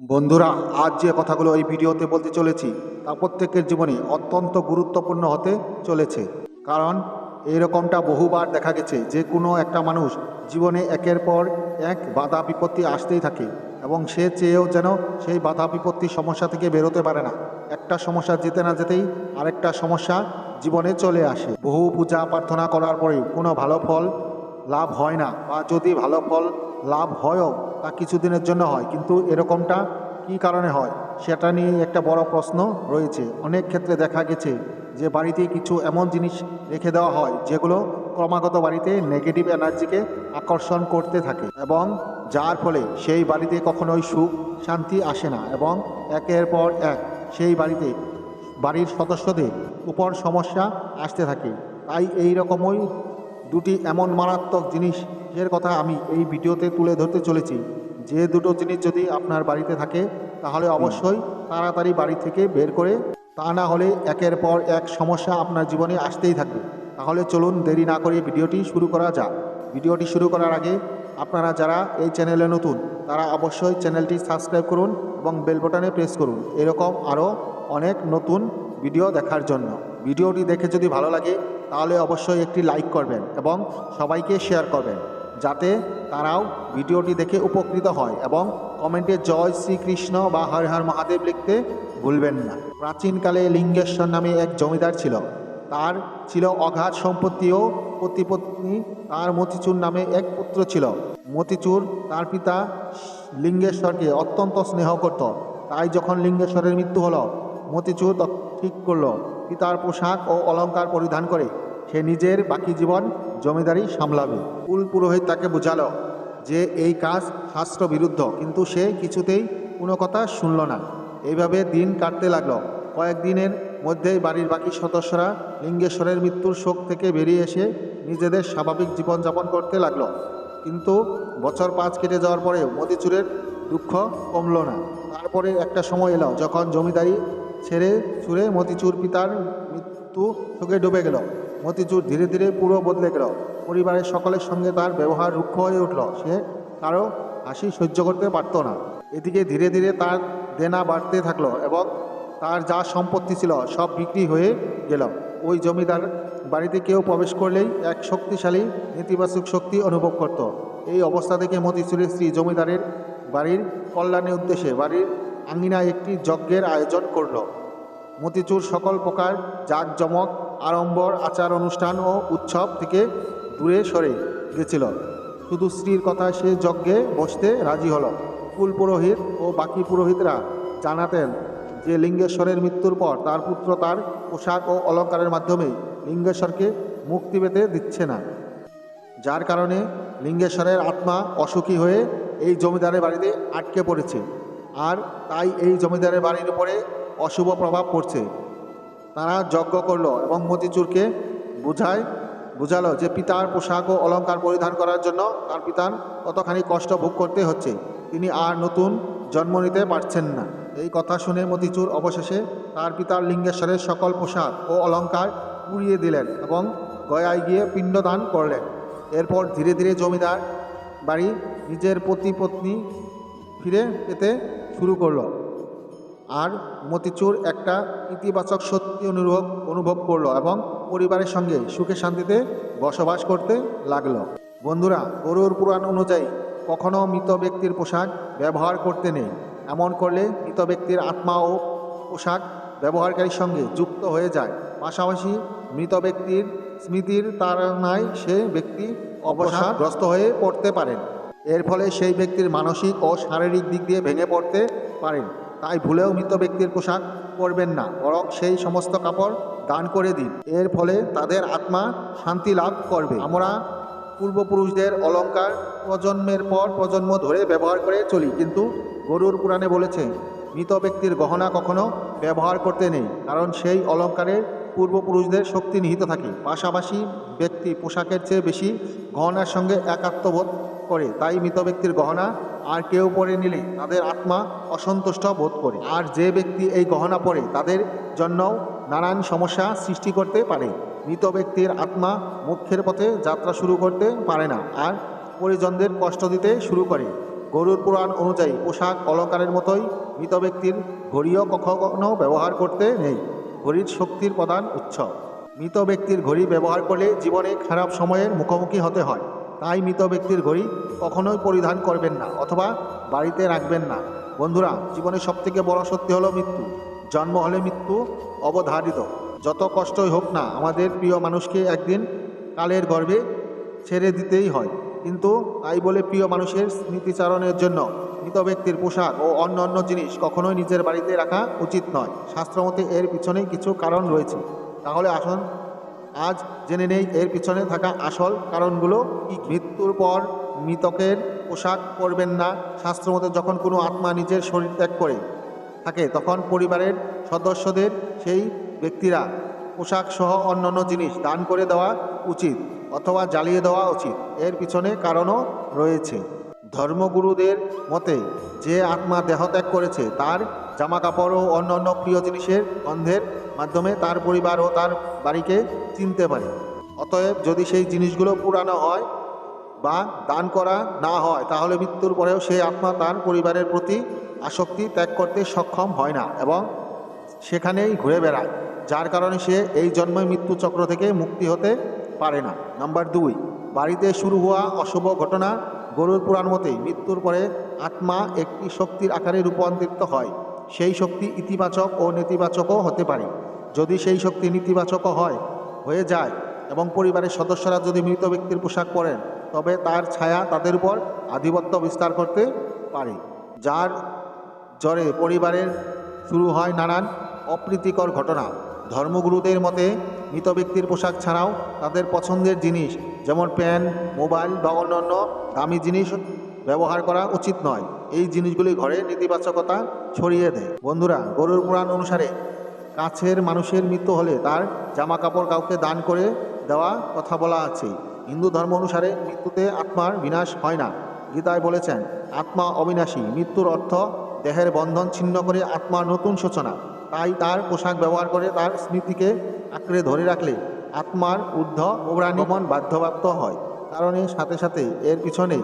বন্ধুরা, আজ যে কথাগুলো এই ভিডিওতে বলতে চলেছি তা প্রত্যেকের জীবনে অত্যন্ত গুরুত্বপূর্ণ হতে চলেছে। কারণ এইরকমটা বহুবার দেখা গেছে যে কোনো একটা মানুষ জীবনে একের পর এক বাধা বিপত্তি আসতেই থাকে এবং সে চেয়েও যেন সেই বাধা বিপত্তির সমস্যা থেকে বেরোতে পারে না। একটা সমস্যা যেতে না যেতেই আরেকটা সমস্যা জীবনে চলে আসে। বহু পূজা প্রার্থনা করার পরেও কোনো ভালো ফল লাভ হয় না বা যদি ভালো ফল লাভ হয়ও তা কিছুদিনের জন্য হয়, কিন্তু এরকমটা কী কারণে হয়? সেটা নিয়ে একটা বড় প্রশ্ন রয়েছে। অনেক ক্ষেত্রে দেখা গেছে যে বাড়িতে কিছু এমন জিনিস রেখে দেওয়া হয়, যেগুলো ক্রমাগত বাড়িতে নেগেটিভ এনার্জিকে আকর্ষণ করতে থাকে এবং যার ফলে সেই বাড়িতে কখনোই সুখ, শান্তি আসে না এবং একের পর এক সেই বাড়িতে বাড়ির সদস্যদের উপর সমস্যা আসতে থাকে। তাই এই রকমই দুটি এমন মারাত্মক জিনিসের কথা আমি এই ভিডিওতে তুলে ধরতে চলেছি। যে দুটো জিনিস যদি আপনার বাড়িতে থাকে তাহলে অবশ্যই তাড়াতাড়ি বাড়ি থেকে বের করে তা না হলে একের পর এক সমস্যা আপনার জীবনে আসতেই থাকবে। তাহলে চলুন দেরি না করে ভিডিওটি শুরু করা যাক। ভিডিওটি শুরু করার আগে আপনারা যারা এই চ্যানেলে নতুন তারা অবশ্যই চ্যানেলটি সাবস্ক্রাইব করুন এবং বেল বাটনে প্রেস করুন। এরকম আরও অনেক নতুন ভিডিও দেখার জন্য। ভিডিওটি দেখে যদি ভালো লাগে তাহলে অবশ্যই একটি লাইক করবেন এবং সবাইকে শেয়ার করবেন। যাতে তারাও ভিডিওটি দেখে উপকৃত হয় এবং কমেন্টে জয় শ্রীকৃষ্ণ বা হর হর মহাদেব লিখতে ভুলবেন না। প্রাচীনকালে লিঙ্গেশ্বর নামে এক জমিদার ছিল। তার ছিল অগাধ সম্পত্তি ও প্রতিপত্নী তার মতিচুর নামে এক পুত্র ছিল। মতিচুর তার পিতা লিঙ্গেশ্বরকে অত্যন্ত স্নেহ করত। তাই যখন লিঙ্গেশ্বরের মৃত্যু হলো, মতিচুর ঠিক করল। পিতার পোশাক ও অলঙ্কার পরিধান করে। সে নিজের বাকি জীবন জমিদারি সামলাবে। কুল পুরোহিত তাকে বোঝালো যে এই কাজ শাস্ত্র বিরুদ্ধ কিন্তু সে কিছুতেই কোনো কথা শুনল না। এইভাবে দিন কাটতে লাগল। কয়েকদিনের মধ্যেই বাড়ির বাকি সদস্যরা লিঙ্গেশ্বরের মৃত্যুর শোক থেকে বেরিয়ে এসে নিজেদের স্বাভাবিক জীবনযাপন করতে লাগল। কিন্তু বছর পাঁচ কেটে যাওয়ার পরে মতিচুরের দুঃখ কমল না। তারপরে একটা সময় এলো যখন জমিদারি ছেড়ে ছুঁড়ে মতিচুর পিতার মৃত্যু শোকে ডুবে গেল। মতিচুর ধীরে ধীরে পুরো বদলে গেল। পরিবারের সকলের সঙ্গে তার ব্যবহার রুক্ষ হয়ে উঠল। সে কারও হাসি সহ্য করতে পারত না। এদিকে ধীরে ধীরে তার দেনা বাড়তে থাকল এবং তার যা সম্পত্তি ছিল সব বিক্রি হয়ে গেল। ওই জমিদার বাড়িতে কেউ প্রবেশ করলেই এক শক্তিশালী, নেতিবাচক শক্তি অনুভব করত। এই অবস্থা থেকে মতিচুরের স্ত্রী জমিদারের বাড়ির কল্যাণের উদ্দেশ্যে বাড়ির আঙ্গিনায় একটি যজ্ঞের আয়োজন করল। মতিচুর সকল প্রকার জাঁকজমক, আড়ম্বর, আচার অনুষ্ঠান ও উৎসব থেকে দূরে সরে গেছিল। শুধু স্ত্রীর কথা সে যজ্ঞে বসতে রাজি হল। কুল পুরোহিত ও বাকি পুরোহিতরা জানাতেন যে লিঙ্গেশ্বরের মৃত্যুর পর তার পুত্র তার পোশাক ও অলঙ্কারের মাধ্যমে লিঙ্গেশ্বরকে মুক্তি পেতে দিচ্ছে না। যার কারণে লিঙ্গেশ্বরের আত্মা অসুখী হয়ে এই জমিদারের বাড়িতে আটকে পড়েছে। আর তাই এই জমিদারের বাড়ির উপরে অশুভ প্রভাব পড়ছে। তারা যজ্ঞ করল এবং মতিচুরকে বুঝায়, বুঝালো যে পিতার পোশাক ও অলঙ্কার পরিধান করার জন্য তার পিতার কতখানি কষ্ট ভোগ করতে হচ্ছে। তিনি আর নতুন জন্ম নিতে পারছেন না। এই কথা শুনে মতিচুর অবশেষে তার পিতার লিঙ্গেশ্বরের সকল পোশাক ও অলঙ্কার পুড়িয়ে দিলেন এবং গয়ায় গিয়ে পিণ্ডদান করলেন। এরপর ধীরে ধীরে জমিদার বাড়ি নিজের পতি পত্নী ফিরে পেতে শুরু করল। আর মতিচুর একটা ইতিবাচক সত্যি অনুভব অনুভব করল এবং পরিবারের সঙ্গে সুখে শান্তিতে বসবাস করতে লাগল। বন্ধুরা, গরুর পুরাণ অনুযায়ী কখনও মৃত ব্যক্তির পোশাক ব্যবহার করতে নেই। এমন করলে মৃত ব্যক্তির আত্মা ও পোশাক ব্যবহারকারীর সঙ্গে যুক্ত হয়ে যায়। পাশাপাশি মৃত ব্যক্তির স্মৃতির তাড়নায় সে ব্যক্তি অবসাদগ্রস্ত হয়ে পড়তে পারেন। এর ফলে সেই ব্যক্তির মানসিক ও শারীরিক দিক দিয়ে ভেঙে পড়তে পারেন। তাই ভুলেও মৃত ব্যক্তির পোশাক পরবেন না, বরং সেই সমস্ত কাপড় দান করে দিন। এর ফলে তাদের আত্মা শান্তি লাভ করবে। আমরা পূর্বপুরুষদের অলঙ্কার প্রজন্মের পর প্রজন্ম ধরে ব্যবহার করে চলি, কিন্তু গরুর পুরাণে বলেছে, মৃত ব্যক্তির গহনা কখনো ব্যবহার করতে নেই, কারণ সেই অলংকারের পূর্বপুরুষদের শক্তি নিহিত থাকে। পাশাপাশি ব্যক্তি পোশাকের চেয়ে বেশি গহনার সঙ্গে একাত্মবোধ করে। তাই মৃত ব্যক্তির গহনা আর কেউ পরে নিলে তাদের আত্মা অসন্তুষ্ট বোধ করে। আর যে ব্যক্তি এই গহনা পরে, তাদের জন্যও নানান সমস্যা সৃষ্টি করতে পারে। মৃত ব্যক্তির আত্মা মুখ্যের পথে যাত্রা শুরু করতে পারে না আর পরিজনদের কষ্ট দিতে শুরু করে। গরুর পুরাণ অনুযায়ী পোশাক অলঙ্কারের মতোই মৃত ব্যক্তির ঘড়িও কখনো ব্যবহার করতে নেই। ঘড়ির শক্তির প্রধান উৎস। মৃত ব্যক্তির ঘড়ি ব্যবহার করলে জীবনে খারাপ সময়ের মুখোমুখি হতে হয়। তাই মৃত ব্যক্তির ঘড়ি কখনোই পরিধান করবেন না অথবা বাড়িতে রাখবেন না। বন্ধুরা, জীবনের সবথেকে বড় সত্যি হলো মৃত্যু। জন্ম হলে মৃত্যু অবধারিত। যত কষ্টই হোক না, আমাদের প্রিয় মানুষকে একদিন কালের গর্ভে ছেড়ে দিতেই হয়। কিন্তু তাই বলে প্রিয় মানুষের স্মৃতিচারণের জন্য মৃত ব্যক্তির পোশাক ও অন্য অন্য জিনিস কখনোই নিজের বাড়িতে রাখা উচিত নয়। শাস্ত্রমতে এর পিছনেই কিছু কারণ রয়েছে। তাহলে আসুন, আজ জেনে নেই এর পিছনে থাকা আসল কারণগুলো কি মৃত্যুর পর মৃতকের পোশাক পরবেন না। শাস্ত্রমতে যখন কোনো আত্মা নিজের শরীর ত্যাগ করে থাকে, তখন পরিবারের সদস্যদের সেই ব্যক্তিরা পোশাক সহ অন্যান্য জিনিস দান করে দেওয়া উচিত। অথবা জ্বালিয়ে দেওয়া উচিত। এর পিছনে কারণও রয়েছে। ধর্মগুরুদের মতে, যে আত্মা দেহত্যাগ করেছে, তার জামা কাপড় ও অন্যান্য প্রিয় জিনিসের গন্ধের মাধ্যমে তার পরিবার ও তার বাড়িকে চিনতে পারে। অতএব যদি সেই জিনিসগুলো পুরানো হয় বা দান করা না হয়, তাহলে মৃত্যুর পরেও সেই আত্মা তার পরিবারের প্রতি আসক্তি ত্যাগ করতে সক্ষম হয় না এবং সেখানেই ঘুরে বেড়ায়, যার কারণে সে এই জন্মে মৃত্যুচক্র থেকে মুক্তি হতে পারে না। নাম্বার দুই, বাড়িতে শুরু হওয়া অশুভ ঘটনা গরুর পুরাণ মতে মৃত্যুর পরে আত্মা একটি শক্তির আকারে রূপান্তরিত হয়। সেই শক্তি ইতিবাচক ও নেতিবাচকও হতে পারে। যদি সেই শক্তি নেতিবাচকও হয়, হয়ে যায় এবং পরিবারের সদস্যরা যদি মৃত ব্যক্তির পোশাক পরেন, তবে তার ছায়া তাদের উপর আধিপত্য বিস্তার করতে পারে। যার জ্বরে পরিবারের শুরু হয় নানান অপ্রীতিকর ঘটনা। ধর্মগুরুদের মতে, মৃত ব্যক্তির পোশাক ছাড়াও তাদের পছন্দের জিনিস, যেমন প্যান মোবাইল বা অন্যান্য দামি জিনিস ব্যবহার করা উচিত নয়। এই জিনিসগুলি ঘরে নেতিবাচকতা ছড়িয়ে দেয়। বন্ধুরা, গরুর পুরাণ অনুসারে কাছের মানুষের মৃত্যু হলে তার জামা কাপড় কাউকে দান করে দেওয়া কথা বলা আছে। হিন্দু ধর্ম অনুসারে মৃত্যুতে আত্মার বিনাশ হয় না। গীতায় বলেছেন, আত্মা অবিনাশী, মৃত্যুর অর্থ দেহের বন্ধন ছিন্ন করে আত্মার নতুন সূচনা। তাই তার পোশাক ব্যবহার করে তার স্মৃতিকে আঁকড়ে ধরে রাখলে আত্মার ঊর্ধ্ব পৌরাণিমন বাধ্যবাপ্ত হয়। কারণে সাথে সাথে এর পিছনে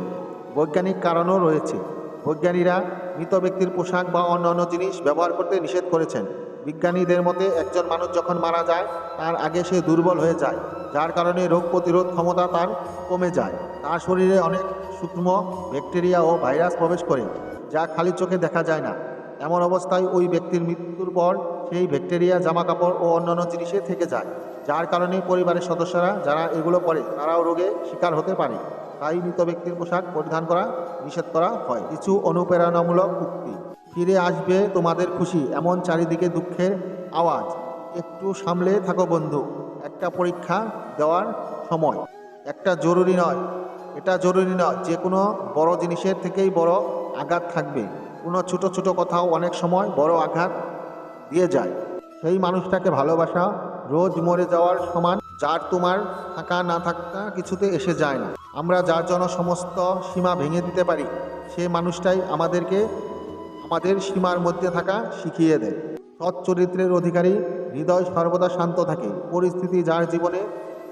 বৈজ্ঞানিক কারণও রয়েছে। বৈজ্ঞানীরা মৃত ব্যক্তির পোশাক বা অন্যান্য জিনিস ব্যবহার করতে নিষেধ করেছেন। বিজ্ঞানীদের মতে একজন মানুষ যখন মারা যায়, তার আগে সে দুর্বল হয়ে যায়, যার কারণে রোগ প্রতিরোধ ক্ষমতা তার কমে যায়। তার শরীরে অনেক সূক্ষ্ম ব্যাকটেরিয়া ও ভাইরাস প্রবেশ করে, যা খালি চোখে দেখা যায় না। এমন অবস্থায় ওই ব্যক্তির মৃত্যুর পর সেই ব্যাকটেরিয়া জামা কাপড় ও অন্যান্য জিনিসে থেকে যায়। যার কারণে পরিবারের সদস্যরা যারা এগুলো পরে তারাও রোগে শিকার হতে পারে। তাই মৃত ব্যক্তির পোশাক পরিধান করা নিষেধ করা হয়। কিছু অনুপ্রেরণামূলক উক্তি। ফিরে আসবে তোমাদের খুশি, এমন চারিদিকে দুঃখের আওয়াজ। একটু সামলে থাকো বন্ধু, একটা পরীক্ষা দেওয়ার সময়। একটা জরুরি নয়, এটা জরুরি নয়। যে কোনো বড় জিনিসের থেকেই বড় আঘাত থাকবে। কোনো ছোটো ছোটো কথাও অনেক সময় বড় আঘাত দিয়ে যায়। সেই মানুষটাকে ভালোবাসা রোজ মরে যাওয়ার সমান যার তোমার থাকা না থাকা কিছুতে এসে যায় না। আমরা যার জন্য সমস্ত সীমা ভেঙে দিতে পারি, সে মানুষটাই আমাদেরকে আমাদের সীমার মধ্যে থাকা শিখিয়ে দেয়। সৎ চরিত্রের অধিকারী হৃদয় সর্বদা শান্ত থাকে, পরিস্থিতি যার জীবনে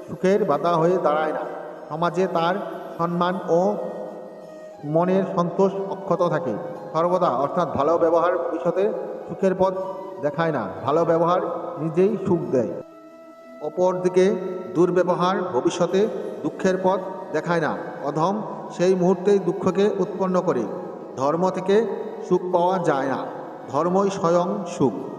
সুখের বাধা হয়ে দাঁড়ায় না। সমাজে তার সম্মান ও মনের সন্তোষ অক্ষত থাকে। সর্বদা, অর্থাৎ ভালো ব্যবহার ভবিষ্যতে সুখের পথ দেখায় না। ভালো ব্যবহার নিজেই সুখ দেয়। অপরদিকে দুর্ব্যবহার ভবিষ্যতে দুঃখের পথ দেখায় না। অধম সেই মুহূর্তেই দুঃখকে উৎপন্ন করে। ধর্ম থেকে সুখ পাওয়া যায় না। ধর্মই স্বয়ং সুখ।